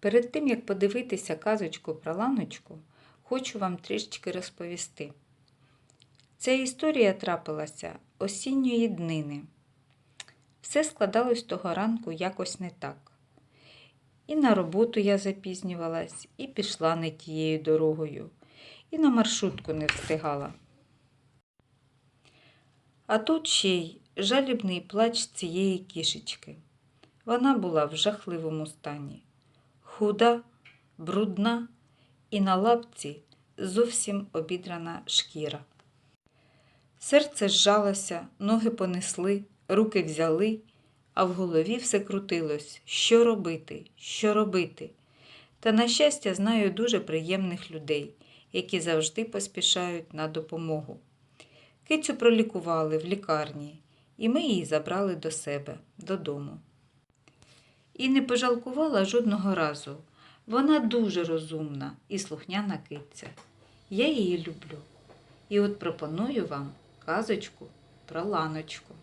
Перед тим, як подивитися казочку про ланочку, хочу вам трішечки розповісти. Ця історія трапилася осінньої днини. Все складалось того ранку якось не так. І на роботу я запізнювалась, і пішла не тією дорогою, і на маршрутку не встигала. А тут ще й жалібний плач цієї кішечки. Вона була в жахливому стані. Худа, брудна і на лапці зовсім обідрана шкіра. Серце зжалося, ноги понесли, руки взяли, а в голові все крутилось, що робити, що робити. Та, на щастя, знаю дуже приємних людей, які завжди поспішають на допомогу. Кицю пролікували в лікарні, і ми її забрали до себе, додому. І не пожалкувала жодного разу. Вона дуже розумна і слухняна киця. Я її люблю. І от пропоную вам казочку про ланочку.